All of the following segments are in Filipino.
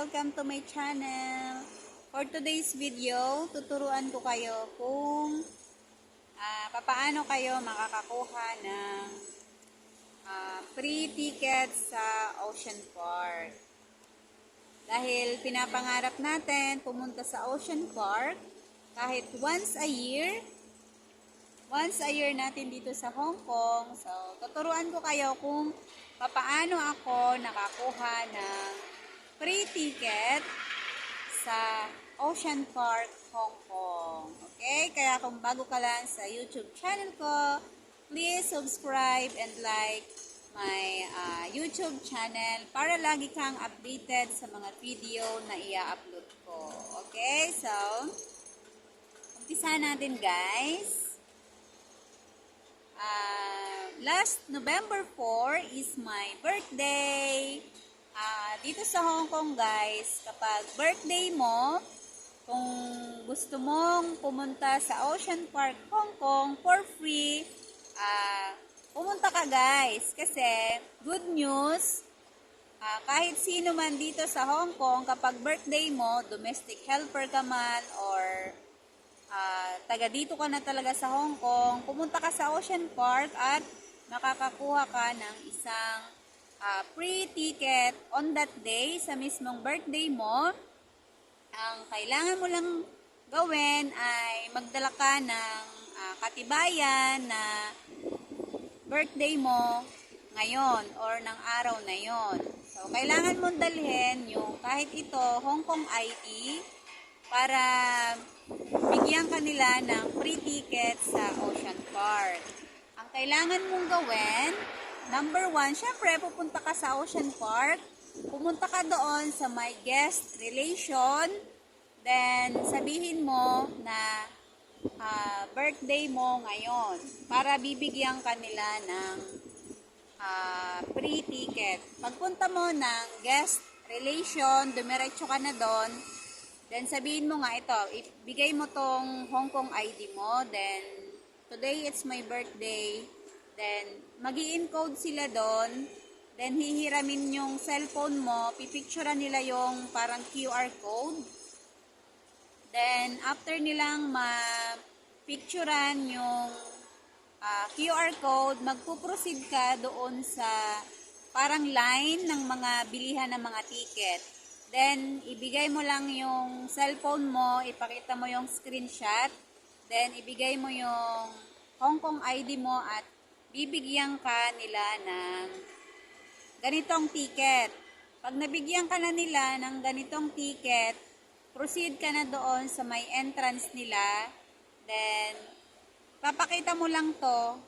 Welcome to my channel. For today's video, tuturuan ko kayo kung ah, papaano kayo makakakuha ng ah, free ticket sa Ocean Park. Dahil pinapangarap natin pumunta sa Ocean Park kahit once a year, once a year natin dito sa Hong Kong. So, tuturuan ko kayo kung papaano ako nakakuha ng free ticket sa Ocean Park, Hong Kong. Okay? Kaya kung bago ka lang sa YouTube channel ko, please subscribe and like my ah, YouTube channel para lagi kang updated sa mga video na i-upload ko. Okay? So, umpisa natin guys. Ah, last November 4 is my birthday. Ah, dito sa Hong Kong guys, kapag birthday mo, kung gusto mong pumunta sa Ocean Park Hong Kong for free, ah, pumunta ka guys. Kasi, good news, ah, kahit sino man dito sa Hong Kong, kapag birthday mo, domestic helper ka man, or ah, taga dito ka na talaga sa Hong Kong, pumunta ka sa Ocean Park at makakakuha ka ng isang ah, free ticket on that day sa mismong birthday mo. Ang kailangan mo lang gawin ay magdala ka ng ah, katibayan na birthday mo ngayon or ng araw na yon. So, kailangan mong dalhin yung kahit ito, Hong Kong ID para bigyan kanila ng free ticket sa Ocean Park. Ang kailangan mong gawin, number one, syempre pupunta ka sa Ocean Park, pumunta ka doon sa my guest relation, then sabihin mo na ah, birthday mo ngayon para bibigyan kanila ng ah, free ticket. Pagpunta mo ng guest relation, dumiretso ka na doon, then sabihin mo nga ito, ibigay mo tong Hong Kong ID mo, then today it's my birthday, then mag encode sila doon, then hihiramin yung cellphone mo, pipicturean nila yung parang QR code, then after nilang ma-picturean yung ah, QR code, magpo-proceed ka doon sa parang line ng mga bilihan ng mga ticket. Then, ibigay mo lang yung cellphone mo, ipakita mo yung screenshot, then ibigay mo yung Hong Kong ID mo at bibigyan ka nila ng ganitong ticket. Pag nabigyan ka na nila ng ganitong ticket, proceed ka na doon sa may entrance nila. Then, papakita mo lang to.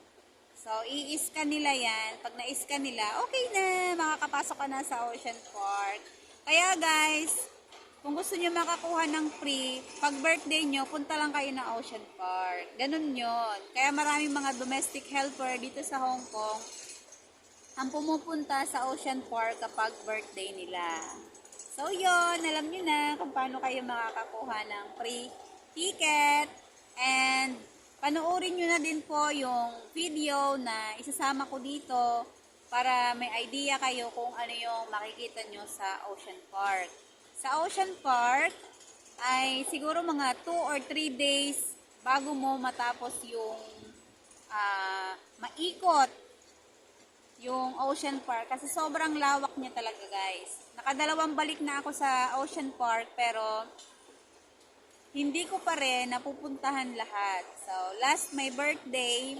So, i-scan nila yan. Pag na-scan nila, okay na, makakapasok ka na sa Ocean Park. Kaya guys, kung gusto nyo makakuha ng free, pag birthday nyo, punta lang kayo ng Ocean Park. Ganun yon. Kaya maraming mga domestic helper dito sa Hong Kong ang pumupunta sa Ocean Park kapag birthday nila. So yon, alam nyo na kung paano kayo makakakuha ng free ticket. And panoorin nyo na din po yung video na isasama ko dito para may idea kayo kung ano yung makikita nyo sa Ocean Park. Sa Ocean Park ay siguro mga 2 or 3 days bago mo matapos yung ah, maikot yung Ocean Park kasi sobrang lawak niya talaga guys. Nakadalawang balik na ako sa Ocean Park pero hindi ko pa rin napupuntahan lahat. So, last my birthday,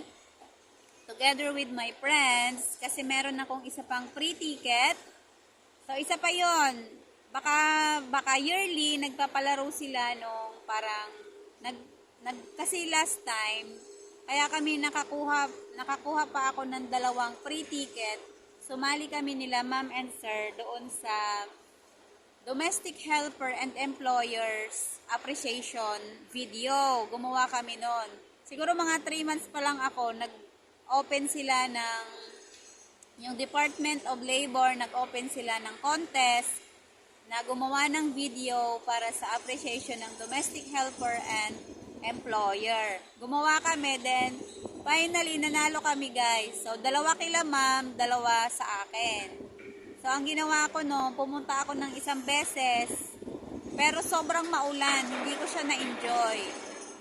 together with my friends, kasi meron akong isa pang free ticket. So, isa pa yon Baka, baka yearly, nagpapalaro sila nung parang, nag, nag, kasi last time, kaya kami nakakuha, nakakuha pa ako ng dalawang free ticket. Sumali kami nila, ma'am and sir, doon sa Domestic Helper and Employers Appreciation video. Gumawa kami noon. Siguro mga 3 months pa lang ako, nag-open sila ng, yung Department of Labor, nag-open sila ng contest na gumawa ng video para sa appreciation ng domestic helper and employer. Gumawa kami, then finally nanalo kami guys. So, dalawa kila ma'am, dalawa sa akin. So, ang ginawa ko no, pumunta ako ng isang beses, pero sobrang maulan, hindi ko siya na-enjoy.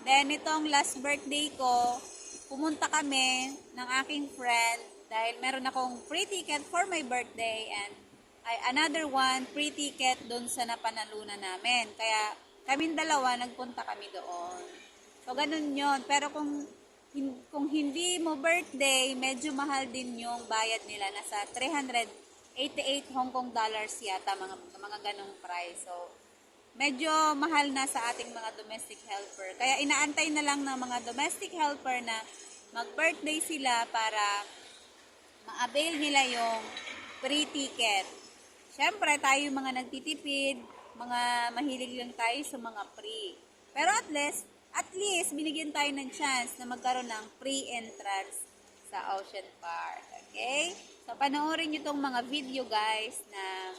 Then, itong last birthday ko, pumunta kami ng aking friend dahil meron akong free ticket for my birthday and ay another one, free ticket doon sa napanalunan namin. Kaya, kaming dalawa, nagpunta kami doon. So, ganun yon Pero kung kung hindi mo birthday, medyo mahal din yung bayad nila. Nasa 388 Hong Kong dollars yata, mga, mga ganong price. So, medyo mahal na sa ating mga domestic helper. Kaya inaantay na lang ng mga domestic helper na mag-birthday sila para ma-avail nila yung free ticket. Siyempre, tayo yung mga nagtitipid, mga mahilig lang tayo sa mga free. Pero at least, at least, binigyan tayo ng chance na magkaroon ng free entrance sa Ocean Park. Okay? So, panoorin nyo tong mga video, guys, na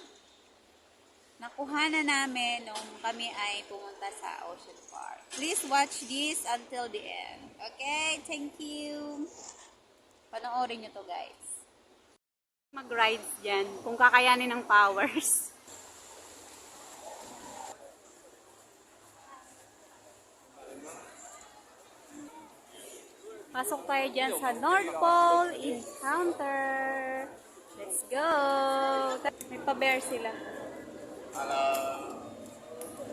nakuha na namin nung kami ay pumunta sa Ocean Park. Please watch this until the end. Okay? Thank you. Panoorin nyo to, guys Mag-rides dyan, kung kakayanin ng powers. Pasok tayo dyan sa North Pole Encounter. Let's go! May pa-bear sila.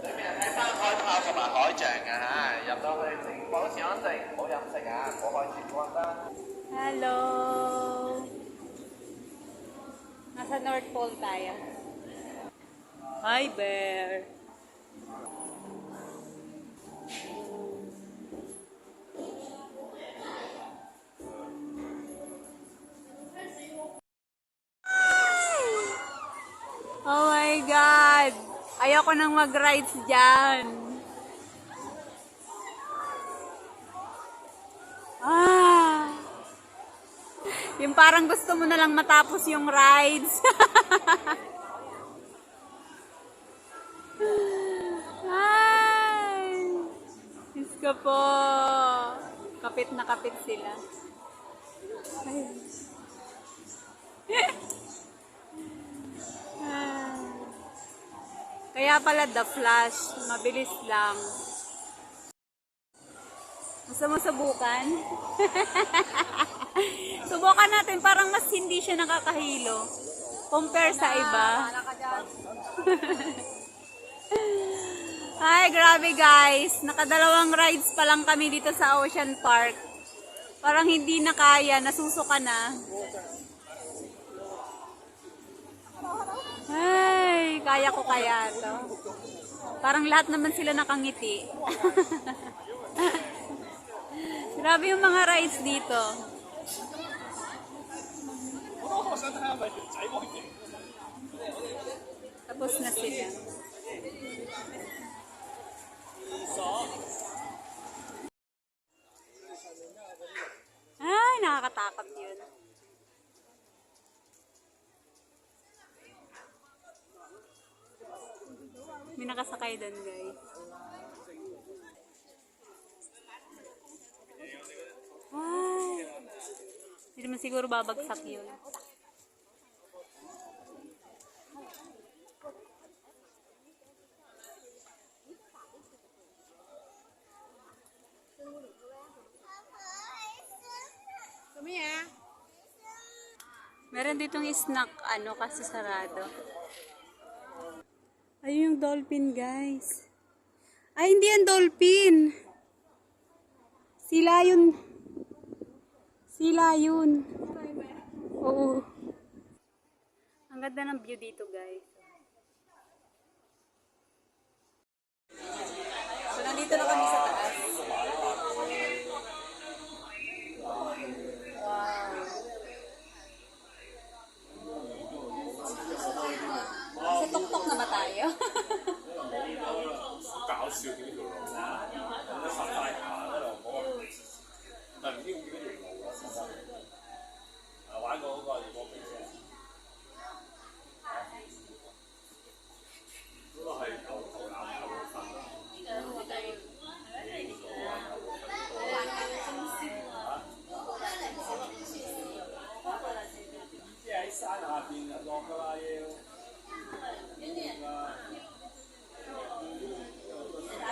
里面系睇翻海豹同埋海象啊吓，入到去整保持安静，唔好饮食啊，唔好开住关灯。 Hello! Nasa North Pole tayo. Hi, bear! Oh my God! Ayoko nang mag-rides dyan. Parang gusto mo na lang matapos yung rides. Ay! Diyos ko po. Kapit na kapit sila. Ay. Kaya pala the flash, mabilis lang. Gusto mo subukan? Subukan natin, parang mas hindi siya nakakahilo. Compare sa iba. Ay, grabe guys. Nakadalawang rides pa lang kami dito sa Ocean Park. Parang hindi na kaya, nasusuka na. Ay, kaya ko kaya to. Parang lahat naman sila nakangiti. Grabe yung mga rides dito. Tapos na sila. Ay, nakakatakot yun. May nakasakay doon, guys. Ay! Hindi naman siguro babagsak yun. Meron ditong snack, ano, kasi sarado. Ayun yung dolphin, guys. Ay, hindi yan dolphin. Sila yun. Sila yun. Oo. Ang ganda ng view dito, guys. So, nandito na kami sa